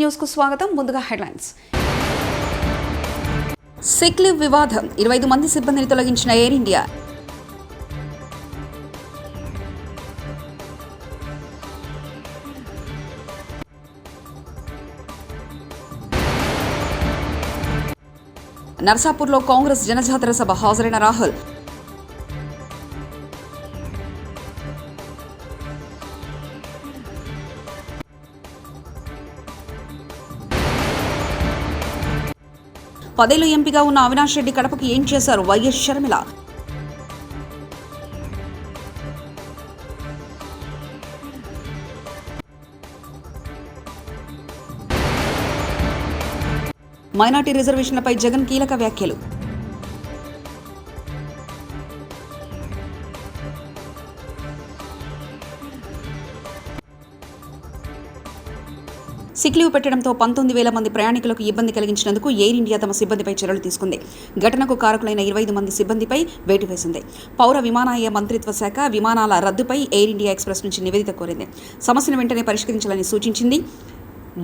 న్యూస్కు స్వాగతం. ముందుగా హెడ్లైన్స్. సిక్ లీవ్ వివాదం. ఇరవై ఐదు మంది సిబ్బందిని తొలగించిన ఎయిర్ ఇండియా. నర్సాపూర్లో కాంగ్రెస్ జనజాతర సభ హాజరైన రాహుల్. పదేళ్ళు ఎంపీగా ఉన్న అవినాష్ రెడ్డి కడపకి ఏం చేశారు? వైఎస్ షర్మిల. మైనార్టీ రిజర్వేషన్లపై జగన్ కీలక వ్యాఖ్యలు. సిక్ లీవ్ పెట్టడంతో పంతొమ్మిది వేల మంది ప్రయాణికులకు ఇబ్బంది కలిగించినందుకు ఎయిర్ ఇండియా తమ సిబ్బందిపై చర్యలు తీసుకుంది. ఘటనకు కారకులైన ఇరవై ఐదు మంది సిబ్బందిపై వేటు వేసింది పౌర విమానయాన మంత్రిత్వ శాఖ విమానాల రద్దుపై ఎయిర్ ఇండియా ఎక్స్ప్రెస్ నుంచి నివేదిక కోరింది. సమస్యను వెంటనే పరిష్కరించాలని సూచించింది.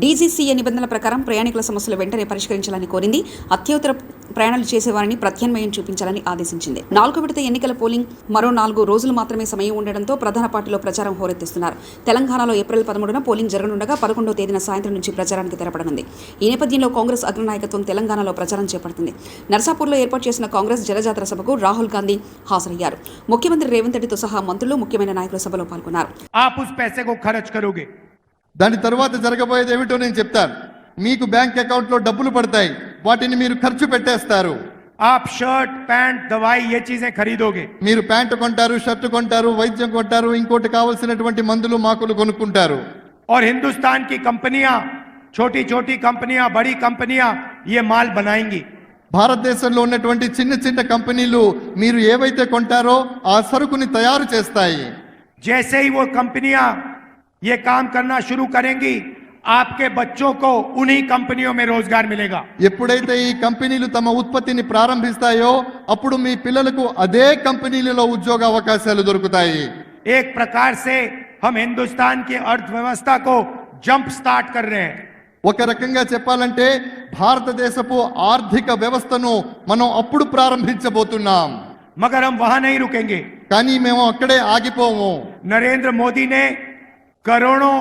డీజీసీఏ నిబంధనల ప్రకారం ప్రయాణికుల సమస్యలు వెంటనే పరిష్కరించాలని కోరింది. అత్యవసర ప్రయాణాలు చేసేవారిని ప్రత్యామ్నాయం చూపించాలని ఆదేశించింది. నాలుగు విడత ఎన్నికల పోలింగ్ మరో నాలుగు రోజులు మాత్రమే సమయం ఉండడంతో ప్రధాన పార్టీలో ప్రచారం హోరెత్తిస్తున్నారు. తెలంగాణలో ఏప్రిల్ పదమూడున పోలింగ్ జరగనుండగా పదకొండో తేదీన సాయంత్రం నుంచి ప్రచారానికి తెరపడనుంది. ఈ నేపథ్యంలో కాంగ్రెస్ అగ్రనాయకత్వం తెలంగాణలో ప్రచారం చేపడుతుంది. నర్సాపూర్లో ఏర్పాటు చేసిన కాంగ్రెస్ జలజాతర సభకు రాహుల్ గాంధీ హాజరయ్యారు. ముఖ్యమంత్రి రేవంత్ రెడ్డితో సహా మంత్రులు ముఖ్యమైన నాయకులు సభలో పాల్గొన్నారు. దాని తర్వాత జరగబోయేది ఏమిటో నేను చెప్తాను. మీకు బ్యాంక్ అకౌంట్లో డబ్బులు పడతాయి. వాటిని మీరు ఖర్చు పెట్టేస్తారు आप शर्ट पैंट दवाई ये चीजें खरीदोगे మీరు ప్యాంటు కొంటారు షర్టు కొంటారు వైద్యం కొంటారు ఇంకోటి కావలసినటువంటి మందులు మాకులు కొనుక్కుంటారు और हिंदुस्तान की कंपनियां छोटी छोटी कंपनियां बड़ी कंपनियां ये माल बनाएंगी భారతదేశంలో ఉన్నటువంటి చిన్న చిన్న కంపెనీలు మీరు ఏవైతే కొంటారో ఆ సరుకుని తయారు చేస్తాయి जैसे ही वो कंपनियां ये काम करना शुरू करेंगी आपके बच्चों को उन्हीं कंपनियों में रोजगार मिलेगा ఎప్పుడైతే ఈ కంపెనీలు తమ ఉత్పత్తిని ప్రారంభిస్తాయో అప్పుడు మీ పిల్లలకు అదే కంపెనీలలో ఉద్యోగ అవకాశాలు దొరుకుతాయి एक प्रकार से हम हिंदुस्तान की अर्थव्यवस्था को जंप स्टार्ट कर रहे हैं ఒక రకంగా చెప్పాలంటే భారతదేశపు ఆర్థిక వ్యవస్థను మనం అప్పుడు ప్రారంభించబోతున్నాం मगर हम वहां नहीं रुकेंगे కానీ మేము అక్కడే ఆగిపోము नरेंद्र मोदी ने करोड़ों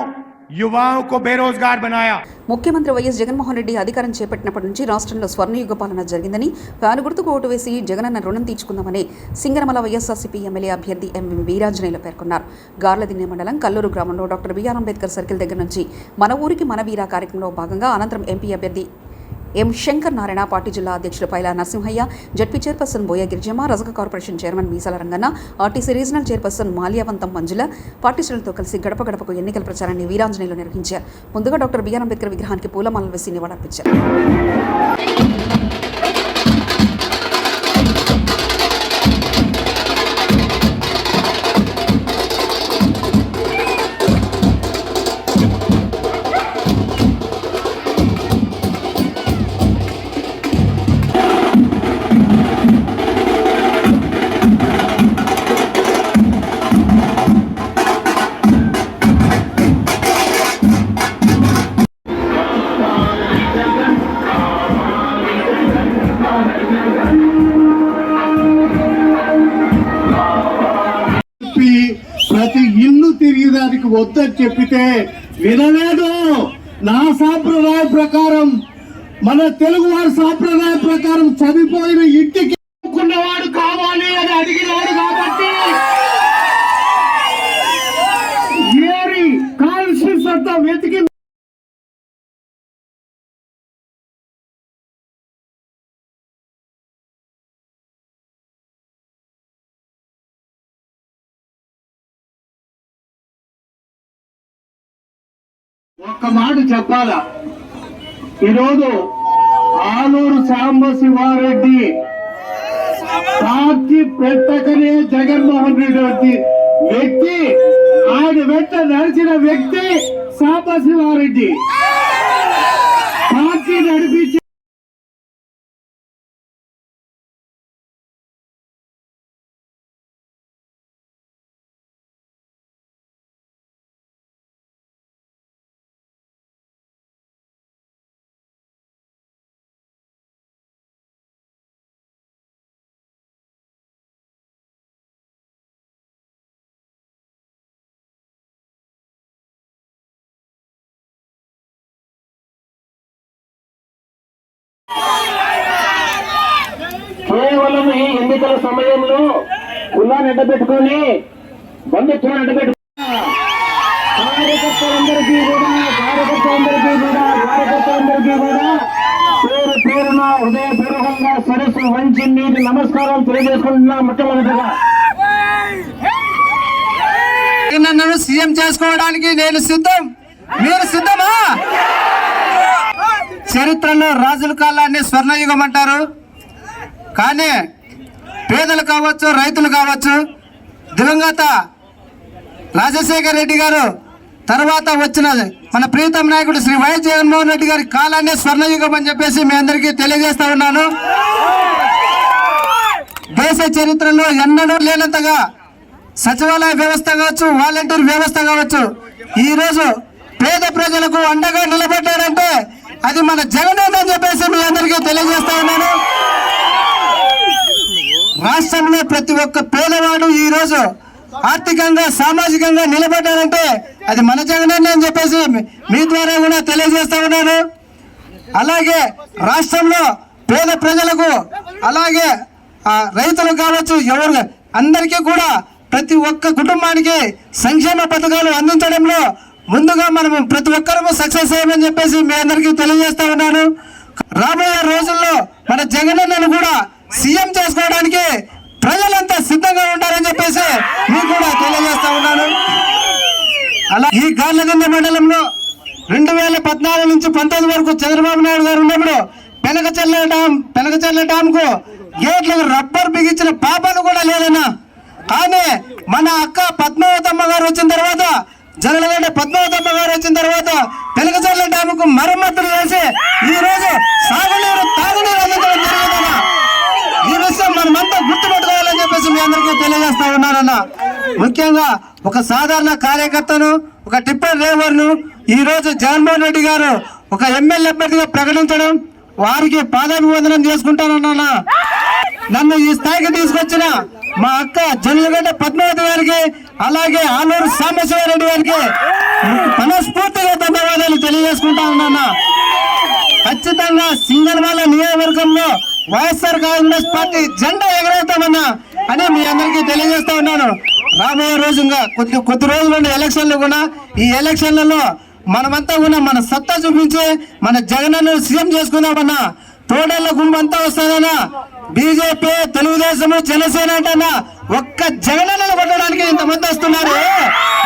युवाओं को बेरोजगार बनाया ముఖ్యమంత్రి వైఎస్ జగన్మోహన్ రెడ్డి అధికారం చేపట్టినప్పటి నుంచి రాష్ట్రంలో స్వర్ణయుగ పాలన జరిగిందని ఫ్యాను గుర్తుకు ఓటు వేసి జగనన్న రుణం తీర్చుకుందామని సింగరమల వైఎస్ఆర్సీపీ ఎమ్మెల్యే అభ్యర్థి ఎం వీరాంజనేయులు పేర్కొన్నారు గార్లదిన్నె మండలం కల్లూరు గ్రామంలో డాక్టర్ బిఆర్ అంబేద్కర్ సర్కిల్ దగ్గర నుంచి మన ఊరికి మన వీరా కార్యక్రమంలో భాగంగా అనంతరం ఎంపీ అభ్యర్థి ఎం శంకర్ నారాయణ పార్టీ జిల్లా అధ్యక్షులు Paila Narasimhaiah ZP chairperson Boya Girijamma Rajaka corporation chairman Meesala Ranganna RTC regional chairperson Malyavantham Manjula party శ్రేణులతో కలిసి గడప గడపకు ఎన్నికల ప్రచారాన్ని వీరాంజనేయులు నిర్వహించారు. ముందుగా డాక్టర్ బిఆర్ అంబేద్కర్ విగ్రహానికి పూలమాలలు వేసి నివాళులర్పించారు. తిరిగి వద్దని చెప్పితే వినలేదు. నా సాంప్రదాయ ప్రకారం మన తెలుగు వారి సాంప్రదాయ ప్రకారం చనిపోయిన ఇంటికి వాడు కావాలి అని అడిగినాడు కాబట్టి ఒక్క మాట చెప్పాలా? ఈరోజు ఆలూరు సాంబశివారెడ్డి సాక్షి పెట్టకనే జగన్మోహన్ రెడ్డి వ్యక్తి ఆయన వెంట నడిచిన వ్యక్తి సాంబశివారెడ్డి సాక్షి నడిపించి కేవలం ఈ ఎన్నికల సమయంలో కులాన్ని అడ్డపెట్టుకొని బంధుత్వాన్ని అడ్డపెట్టుకుని కార్యకర్తలందరికీ కూడా కార్యకర్తలందరికీ కూడా కార్యకర్తలందరికీ కూడా పేరు పేరున హృదయపూర్వకంగా సరస్సు వంచి నీటి నమస్కారం తెలియజేసుకుంటున్నా మొట్టమొదటిగా. నన్ను సీఎం చేసుకోవడానికి నేను సిద్ధం. మీరు సిద్ధమా? చరిత్రలో రాజుల కాలాన్ని స్వర్ణయుగం అంటారు. కానీ పేదలు కావచ్చు రైతులు కావచ్చు దివంగత రాజశేఖర్ రెడ్డి గారు తర్వాత వచ్చిన మన ప్రీతం నాయకుడు శ్రీ వైఎస్ జగన్మోహన్ రెడ్డి గారి కాలాన్ని స్వర్ణయుగం అని చెప్పేసి మీ అందరికీ తెలియజేస్తా ఉన్నాను. దేశ చరిత్రలో ఎన్నడూ లేనంతగా సచివాలయ వ్యవస్థ కావచ్చు వాలంటీర్ వ్యవస్థ కావచ్చు ఈరోజు పేద ప్రజలకు అండగా నిలబడ్డారంటే అది మన జగన్ అని చెప్పేసి మీ అందరికీ తెలియజేస్తా ఉన్నాను. రాష్ట్రంలో ప్రతి ఒక్క పేదవాడు ఈరోజు ఆర్థికంగా సామాజికంగా నిలబడ్డారంటే అది మన జగన్ అని చెప్పేసి మీ- ద్వారా కూడా తెలియజేస్తా ఉన్నాను. అలాగే రాష్ట్రంలో పేద ప్రజలకు అలాగే రైతులు కావచ్చు ఎవరు అందరికీ కూడా ప్రతి ఒక్క కుటుంబానికి సంక్షేమ పథకాలు అందించడంలో ముందుగా మనము ప్రతి ఒక్కరూ సక్సెస్ అయ్యమని చెప్పేసి మీ అందరికీ తెలియజేస్తా ఉన్నాను. రాబోయే రోజుల్లో మన జగనన్నను కూడా సీఎం చేసుకోవడానికి ప్రజలంతా సిద్ధంగా ఉండాలని చెప్పేసి మీకు కూడా తెలియజేస్తా ఉన్నాను. అలా ఈ గార్లగంద మండలంలో రెండు వేల పద్నాలుగు నుంచి పంతొమ్మిది వరకు చంద్రబాబు నాయుడు గారు ఉన్నప్పుడు పెనకచల్ల డామ్ పెనకచల్ల డామ్కు గేట్లకు రబ్బర్ బిగించిన పాపను కూడా లేదన్నా. కానీ మన అక్క పద్మావతమ్మ గారు వచ్చిన తర్వాత జనలగడ్డ పద్మావతమ్మ గారు వచ్చిన తర్వాత పెనకచల్ల డామ్కు మరమ్మతులు చేసి ఈ రోజు సాగునీరు తాగునీరు అందించడం జరిగిందన్నా. మనమంతా గుర్తుపెట్టుకోవాలని చెప్పేసి మీ అందరికీ తెలియజేస్తా ఉన్నానన్న. ముఖ్యంగా ఒక సాధారణ కార్యకర్తను ఒక టిప్పర్ డ్రైవర్ను ఈరోజు జగన్మోహన్ రెడ్డి గారు ఒక ఎమ్మెల్యే అభ్యర్థిగా ప్రకటించడం వారికి పాదాభివందనం చేసుకుంటానన్నా నన్ను ఈ స్థాయికి తీసుకొచ్చిన మా అక్క జనగడ్డ పద్మావతి గారికి అలాగే ఆలూరు సాంబశివారెడ్డి గారికి మనస్ఫూర్తిగా ధన్యవాదాలు తెలియజేసుకుంటా ఉన్నానా ఖచ్చితంగా సింగన్వాల నియోజకవర్గంలో వైఎస్ఆర్ కాంగ్రెస్ పార్టీ జెండా ఎగరవుతామన్నా అని మీ అందరికీ తెలియజేస్తా ఉన్నాను. రాబోయే రోజు ఇంకా కొద్ది కొద్ది రోజులు ఎలక్షన్లు కూడా ఈ ఎలక్షన్లలో మనమంతా కూడా మన సత్తా చూపించి మన జగనన్ను సీఎం చేసుకుందామన్నా తోడేళ్ళ గుంపంతా వస్తుందన్నా బీజేపీ తెలుగుదేశం జనసేన అంటన్నా ఒక్క జగనన్నను కొట్టడానికి ఇంతమంది వస్తున్నారు.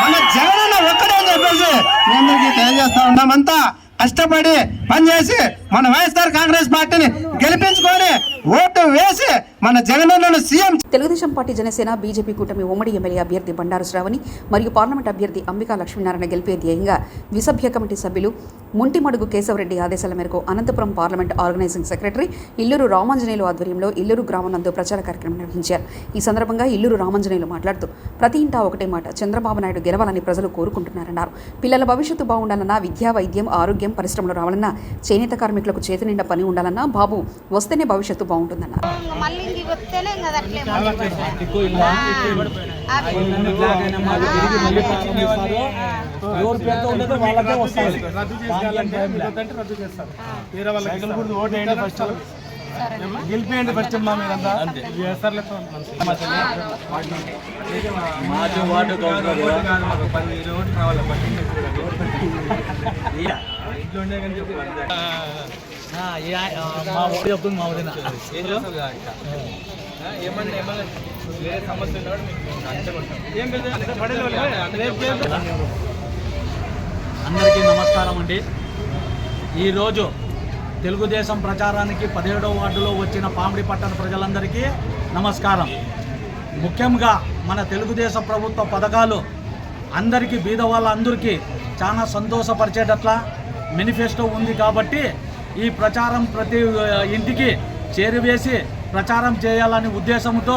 మన జగనన్న ఒక్కడే అని చెప్పేసి మీ అందరికీ తెలియజేస్తా ఉన్నామంతా కష్టపడి పనిచేసి మన వైఎస్ఆర్ కాంగ్రెస్ పార్టీని గెలిపించుకొని ఓటు వేసి మన జగనన్నను CM Telugu Desam party Janasena BJP కూటమి ఉమ్మడి ఎమ్మెల్యే అభ్యర్థి బండారు శ్రావణి మరియు పార్లమెంట్ అభ్యర్థి అంబికా లక్ష్మీనారాయణ గెలిపే ధ్యేయంగా ద్విసభ్య కమిటీ సభ్యులు ముంటిమడుగు కేశవరెడ్డి ఆదేశాల మేరకు Anantapuram parliament organising secretary Illuru Ramanjaneyulu ఆధ్వర్యంలో ఇల్లూరు గ్రామనందు ప్రచార కార్యక్రమం నిర్వహించారు. ఈ సందర్భంగా ఇల్లూరు రామాంజనేయులు మాట్లాడుతూ ప్రతి ఇంటా ఒకటే మాట చంద్రబాబు నాయుడు గెలవాలని ప్రజలు కోరుకుంటున్నారన్నారు. పిల్లల భవిష్యత్తు బాగుండాలన్నా విద్యా వైద్యం ఆరోగ్యం పరిశ్రమలు రావాలన్నా చేనేత కార్మికులకు చేతి నిండా పని ఉండాలన్నా బాబు వస్తేనే భవిష్యత్తు అవి. ఎవరు ఉండదో వాళ్ళకే వస్తుంది వేరే వాళ్ళకి ఓటు వేయండి ఫస్ట్ గెలిపేయండి ఫస్ట్ మా మీరంతా వేస్తారులతో మాకు వార్డు ఓటు కాదు మాకు పది ఓటు రావాలి? ఇంట్లో ఉండే కానీ చెప్పు. మా ఊరు చెప్తుంది మా వదిన. అందరికీ నమస్కారం అండి. ఈరోజు తెలుగుదేశం ప్రచారానికి పదిహేడవ వార్డులో వచ్చిన పామిడి పట్టణ ప్రజలందరికీ నమస్కారం. ముఖ్యంగా మన తెలుగుదేశం ప్రభుత్వ పథకాలు అందరికీ బీద వాళ్ళందరికీ చాలా సంతోషపరిచేటట్ల మేనిఫెస్టో ఉంది కాబట్టి ఈ ప్రచారం ప్రతి ఇంటికి చేరివేసి ప్రచారం చేయాలనే ఉద్దేశంతో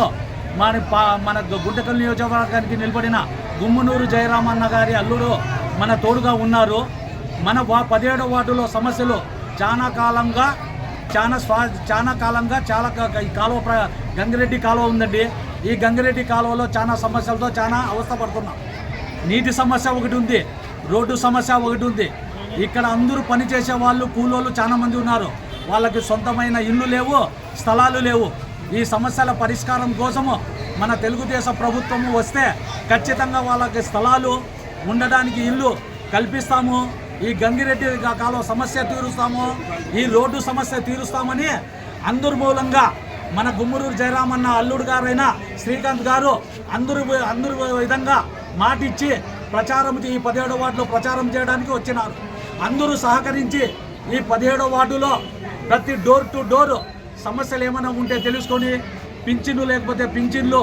మన పా మన గుంటకల్ నియోజకవర్గానికి నిలబడిన గుమ్మునూరు జయరామన్న గారి అల్లుడు మన తోడుగా ఉన్నారు. మన వా పదిహేడవ వార్డులో సమస్యలు చాలా కాలంగా చాలా స్వా చాలా కాలంగా చాలా ఈ కాలువ ప్ర గంగిరెడ్డి కాలువ ఉందండి. ఈ గంగిరెడ్డి కాలువలో చాలా సమస్యలతో చాలా అవస్థపడుతున్నాం నీటి సమస్య ఒకటి ఉంది రోడ్డు సమస్య ఒకటి ఉంది. ఇక్కడ అందరూ పనిచేసే వాళ్ళు కూలోళ్ళు చాలా మంది ఉన్నారు. వాళ్ళకి సొంతమైన ఇల్లు లేవు స్థలాలు లేవు. ఈ సమస్యల పరిష్కారం కోసము మన తెలుగుదేశం ప్రభుత్వము వస్తే ఖచ్చితంగా వాళ్ళకి స్థలాలు ఉండడానికి ఇల్లు కల్పిస్తాము. ఈ గంగిరెడ్డి కాలం సమస్య తీరుస్తాము. ఈ రోడ్డు సమస్య తీరుస్తామని అందరి మూలంగా మన గుమ్మరూరు జయరామన్న అల్లుడు గారైన శ్రీకాంత్ గారు అందరు అందరు విధంగా మాటిచ్చి ప్రచారం ఈ పదిహేడు వార్డులో ప్రచారం చేయడానికి వచ్చినారు. అందరూ సహకరించి ఈ పదిహేడో వార్డులో ప్రతి డోర్ టు డోర్ సమస్యలు ఏమైనా ఉంటే తెలుసుకొని పింఛన్లు లేకపోతే పింఛన్లు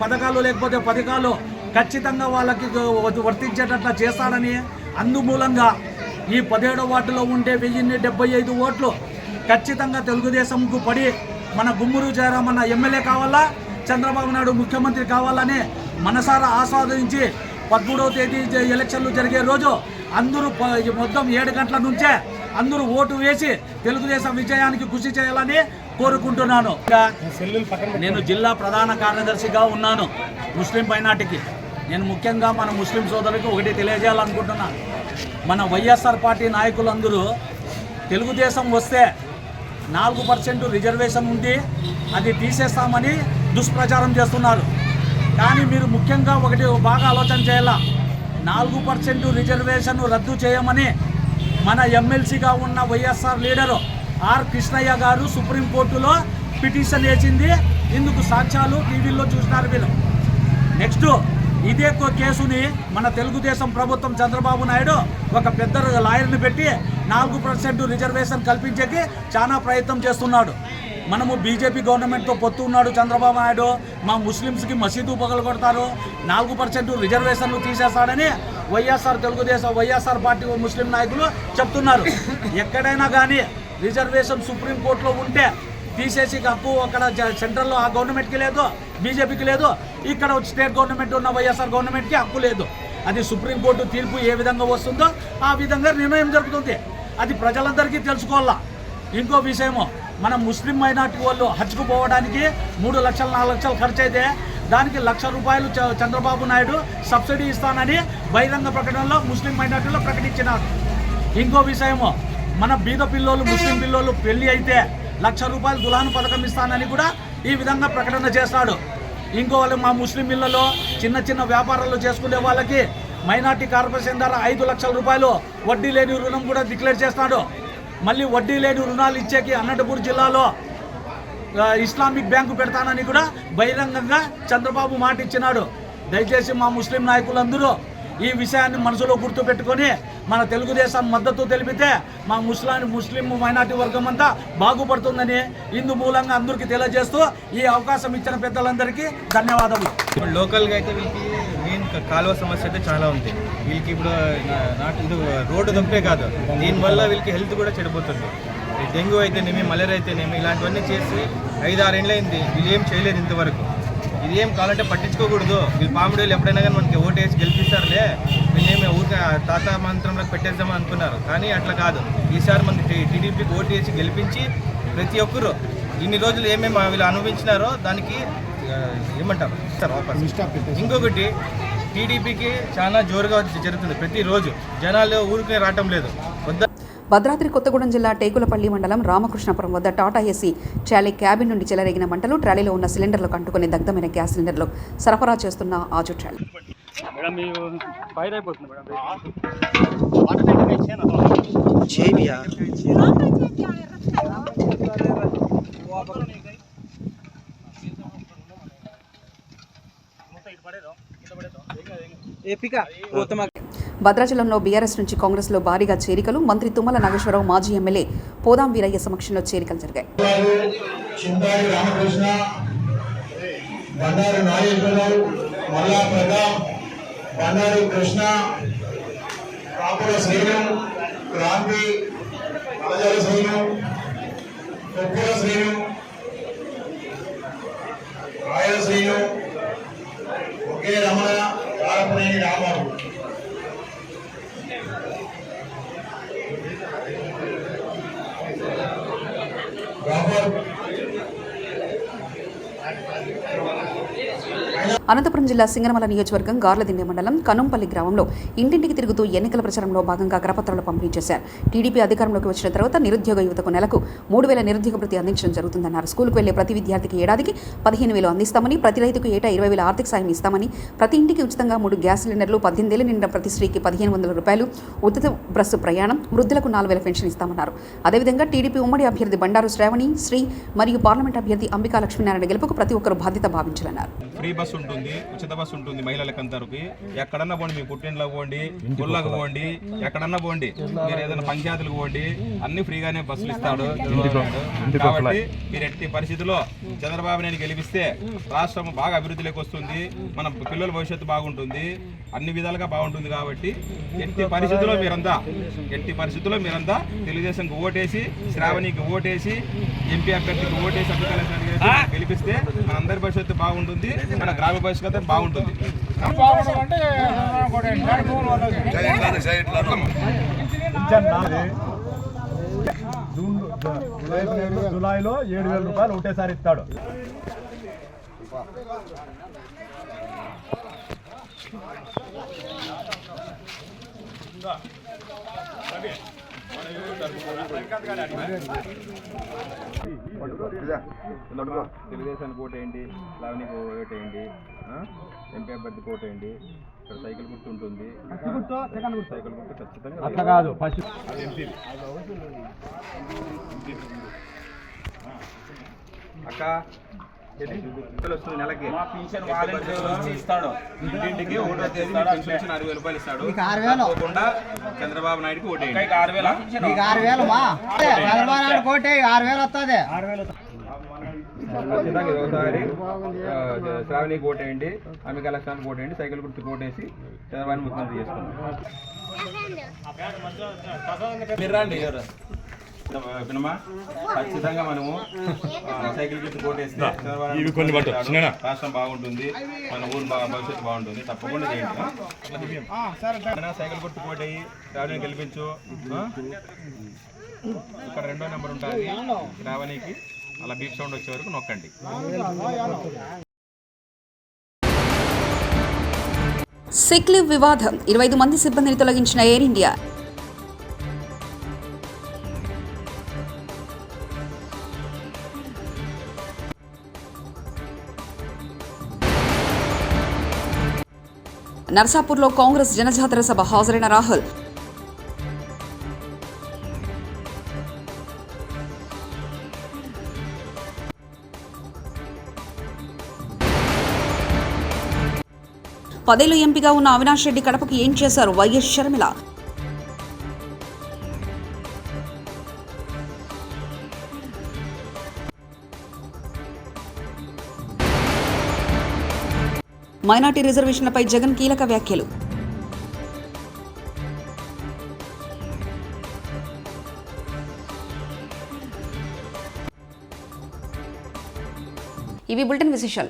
పథకాలు లేకపోతే పథకాలు ఖచ్చితంగా వాళ్ళకి వర్తించేటట్లా చేస్తాడని అందుమూలంగా ఈ పదిహేడో వార్డులో ఉండే వెయ్యిన్ని డెబ్బై ఐదు ఓట్లు ఖచ్చితంగా తెలుగుదేశంకు పడి మన గుమ్మూరు జయరామన్న ఎమ్మెల్యే కావాలా చంద్రబాబు నాయుడు ముఖ్యమంత్రి కావాలని మనసారా ఆస్వాదించి పదమూడవ తేదీ ఎలక్షన్లు జరిగే రోజు అందరూ మొత్తం ఏడు గంటల నుంచే అందరూ ఓటు వేసి తెలుగుదేశం విజయానికి కృషి చేయాలని కోరుకుంటున్నాను. నేను జిల్లా ప్రధాన కార్యదర్శిగా ఉన్నాను ముస్లిం పైనాటికి నేను ముఖ్యంగా మన ముస్లిం సోదరులకు ఒకటి తెలియజేయాలనుకుంటున్నాను మన వైఎస్ఆర్ పార్టీ నాయకులందరూ తెలుగుదేశం వస్తే నాలుగు పర్సెంట్ రిజర్వేషన్ ఉంది అది తీసేస్తామని దుష్ప్రచారం చేస్తున్నారు. కానీ మీరు ముఖ్యంగా ఒకటి బాగా ఆలోచన చేయాలా? నాలుగు పర్సెంట్ రిజర్వేషన్ రద్దు చేయమని మన ఎమ్మెల్సీగా ఉన్న వైఎస్ఆర్ లీడరు ఆర్ కృష్ణయ్య గారు సుప్రీంకోర్టులో పిటిషన్ వేసింది. ఇందుకు సాక్ష్యాలు టీవీల్లో చూసినారు వీళ్ళు. నెక్స్ట్ ఇదే కేసుని మన తెలుగుదేశం ప్రభుత్వం చంద్రబాబు నాయుడు ఒక పెద్ద లాయర్ని పెట్టి నాలుగు పర్సెంట్ రిజర్వేషన్ కల్పించేకి చాలా ప్రయత్నం చేస్తున్నాడు. మనము బీజేపీ గవర్నమెంట్తో పొత్తు ఉన్నాడు చంద్రబాబు నాయుడు. మా ముస్లిమ్స్కి మసీదు పగలు కొడతారు. నాలుగు పర్సెంట్ రిజర్వేషన్లు తీసేస్తాడని YSR Telugu Desam YSR party Muslim నాయకులు చెప్తున్నారు. ఎక్కడైనా కానీ రిజర్వేషన్ సుప్రీంకోర్టులో ఉంటే తీసేసి హక్కు అక్కడ సెంట్రల్లో ఆ గవర్నమెంట్కి లేదు బీజేపీకి లేదు. ఇక్కడ స్టేట్ గవర్నమెంట్ ఉన్న వైఎస్ఆర్ గవర్నమెంట్కి హక్కు లేదు. అది సుప్రీంకోర్టు తీర్పు ఏ విధంగా వస్తుందో ఆ విధంగా నిర్ణయం జరుగుతుంది. అది ప్రజలందరికీ తెలుసుకోవాలా? ఇంకో విషయము మన ముస్లిం మైనార్టీ వాళ్ళు హజ్కు పోవడానికి మూడు లక్షలు నాలుగు లక్షలు ఖర్చు అయితే దానికి లక్ష రూపాయలు చ- చంద్రబాబు నాయుడు సబ్సిడీ ఇస్తానని బహిరంగ ప్రకటనలో ముస్లిం మైనార్టీలో ప్రకటించినారు. ఇంకో విషయము మన బీద పిల్లోళ్ళు ముస్లిం పిల్లోళ్ళు పెళ్ళి అయితే లక్ష రూపాయలు దులాను పథకం ఇస్తానని కూడా ఈ విధంగా ప్రకటన చేస్తాడు ఇంకో వాళ్ళు మా ముస్లిం ఇళ్ళలో చిన్న చిన్న వ్యాపారాలు చేసుకునే వాళ్ళకి మైనార్టీ కార్పొరేషన్ ద్వారా ఐదు లక్షల రూపాయలు వడ్డీ లేని రుణం కూడా డిక్లేర్ చేస్తాడు. మళ్ళీ వడ్డీ లేని రుణాలు ఇచ్చేకి అనంతపూర్ జిల్లాలో ఇస్లామిక్ బ్యాంకు పెడతానని కూడా బహిరంగంగా చంద్రబాబు మాట ఇచ్చినాడు దయచేసి మా ముస్లిం నాయకులందరూ ఈ విషయాన్ని మనసులో గుర్తుపెట్టుకొని మన తెలుగుదేశం మద్దతు తెలిపితే మా ముస్లాం ముస్లిం మైనార్టీ వర్గం అంతా బాగుపడుతుందని ఇందు మూలంగా అందరికీ తెలియజేస్తూ ఈ అవకాశం ఇచ్చిన పెద్దలందరికీ ధన్యవాదములు. లోకల్గా అయితే వీళ్ళకి కాలువ సమస్య అయితే చాలా ఉంది. వీళ్ళకి ఇప్పుడు నాటు ఇది రోడ్డు దంపే కాదు. దీనివల్ల వీళ్ళకి హెల్త్ కూడా చెడిపోతుంది. డెంగ్యూ అయితేనేమి మలేరియా అయితేనేమి ఇలాంటివన్నీ చేసి ఐదు ఆరు ఏళ్ళు అయింది వీళ్ళు ఏం చేయలేదు ఇంతవరకు. ఇది ఏం కావాలంటే పట్టించుకోకూడదు. వీళ్ళు పామిడి వాళ్ళు ఎప్పుడైనా కానీ మనకి ఓటు వేసి గెలిపిస్తారులే. వీళ్ళేమి ఊరికే తాత మంత్రంలో పెట్టేద్దామని అనుకున్నారు. కానీ అట్లా కాదు. ఈసారి మన టీడీపీకి ఓటు వేసి గెలిపించి ప్రతి ఒక్కరు ఇన్ని రోజులు ఏమేమి వీళ్ళు అనుభవించినారో దానికి ఏమంటారు? ఇంకొకటి టీడీపీకి చాలా జోరుగా జరుగుతుంది. ప్రతిరోజు జనాలు ఊరికే రావటం లేదు. భద్రాద్రి కొత్తగూడెం జిల్లా టేకులపల్లి మండలం రామకృష్ణపురం వద్ద టాటా ఏసీ ట్రాలీ క్యాబిన్ నుండి చెలరేగిన మంటలు ట్రాలీలో ఉన్న సిలిండర్లకు అంటుకుని దగ్ధమైన గ్యాస్ సిలిండర్లు సరఫరా చేస్తున్న ఆజు ట్రాలీ. మేడం భద్రాచలంలో బీఆర్ఎస్ నుంచి కాంగ్రెస్లో భారీగా చేరికలు. మంత్రి తుమ్మల నాగేశ్వరరావు మాజీ ఎమ్మెల్యే పోదాం వీరయ్య సమక్షంలో చేరికలు జరిగాయి. రాయల శ్రీను రమణ కారపనేని రామారావు అనంతపురం జిల్లా సింగనమల నియోజకవర్గం గార్లదిండి మండలం కనుంపల్లి గ్రామంలో ఇంటింటికి తిరుగుతూ ఎన్నికల ప్రచారంలో భాగంగా కరపత్రాలు పంపిణీ చేశారు. టీడీపీ అధికారంలోకి వచ్చిన తర్వాత నిరుద్యోగ యువతకు నెలకు మూడు వేల నిరుద్యోగ ప్రతి అందించడం జరుగుతుందన్నారు. స్కూల్కు వెళ్ళే ప్రతి విద్యార్థికి ఏడాదికి పదిహేను వేలు అందిస్తామని ప్రతి రైతుకు ఏటా ఇరవై వేల ఆర్థిక సాయం ఇస్తామని ప్రతి ఇంటికి ఉచితంగా మూడు గ్యాస్ సిలిండర్లు పద్దెనిమిదేళ్ళ నిండిన ప్రతి స్త్రీకి పదిహేను వందల రూపాయలు ఉచిత బస్సు ప్రయాణం వృద్ధులకు నాలుగు వేల పెన్షన్ ఇస్తామన్నారు. అదేవిధంగా టీడీపీ ఉమ్మడి అభ్యర్థి బండారు శ్రావణి శ్రీ మరియు పార్లమెంట్ అభ్యర్థి అంబికా లక్ష్మీనారాయణ గెలుపుకు ప్రతి ఒక్కరు బాధ్యత భావించాలన్నారు. ఫ్రీ బస్సు ఉంటుంది ఉచిత బస్ ఉంటుంది మహిళలకు అందరికి ఎక్కడన్నా పోండి మీ పుట్టింట్లో పోండి గుళ్ళకు పోండి ఎక్కడన్నా పోండి మీరు ఏదైనా పంచాయతీలకు పోండి అన్ని ఫ్రీగానే బస్సులు ఇస్తాడు కాబట్టి మీరు ఎట్టి పరిస్థితుల్లో చంద్రబాబు నాయుడు గెలిపిస్తే రాష్ట్రం బాగా అభివృద్ధిలోకి వస్తుంది మన పిల్లల భవిష్యత్తు బాగుంటుంది అన్ని విధాలుగా బాగుంటుంది కాబట్టి ఎట్టి పరిస్థితుల్లో మీరంతా ఎట్టి పరిస్థితుల్లో మీరంతా తెలుగుదేశంకి ఓటేసి శ్రావణికి ఓటేసి ఎంపీ అభ్యర్థికి ఓటేసి అభిప్రాయాలు గెలిపిస్తే మన అందరి భవిష్యత్తు బాగుంటుంది మన గ్రామ అయితే బాగుంటుంది. జూన్ జూలైలో ఏడు వేల రూపాయలు ఒకటేసారి ఇస్తాడు. తెలుగుదేశానికి ఓటేయండి లావణికి ఓటేయండి? ఎంపీ అభ్యర్థికి ఓటేయండి ఇక్కడ సైకిల్ గుర్తు ఉంటుంది. సైకిల్ గుర్తు ఖచ్చితంగా అట్లా కాదు ఫస్ట్ అక్క ఇది రూపాయలు వస్తుంది నెలకి ఇస్తాడు? ఇంటింటికి ఓటు వచ్చేస్తాడు పెన్షన్ అరవై రూపాయలు ఇస్తాడు. తప్పకుండా చంద్రబాబు నాయుడుకి ఓటేయండి ఆరు వేల ఆరు వేలు మా. చంద్రబాబు నాయుడు కోటి ఆరు వేలు వస్తుంది ఖచ్చితంగా ఇది ఒకసారి ఆ, శ్రావణికి ఓటేయండి అమిక లక్షణానికి ఓటేయండి సైకిల్ గుర్తుకు ఓటేసి చంద్రబాబు ముఖ్యమంత్రి చేసుకున్నాం వినమా ఖచ్చితంగా మనము సైకిల్. రాష్ట్రం బాగుంటుంది మన ఊరు భవిష్యత్తు బాగుంటుంది తప్పకుండా చేయండి ఆ? సైకిల్ గుర్తు ఓటేయి శ్రావణిని గెలిపించు ఆ? ఇక్కడ రెండో నెంబర్ ఉంటుంది శ్రావణికి అలా బీప్ సౌండ్ వచ్చే వరకు నొక్కండి సిక్ లీవ్ వివాదం ఇరవై ఐదు మంది సిబ్బందిని తొలగించిన ఎయిర్ ఇండియా నర్సాపూర్లో కాంగ్రెస్ జనజాతర సభ హాజరైన రాహుల్. పదేళ్ళు ఎంపీగా ఉన్న అవినాష్ రెడ్డి కడపకు ఏం చేశారు? వైఎస్ షర్మిల మైనార్టీ రిజర్వేషన్లపై జగన్ కీలక వ్యాఖ్యలు. ఇవి బులెటిన్ విశేషాలు.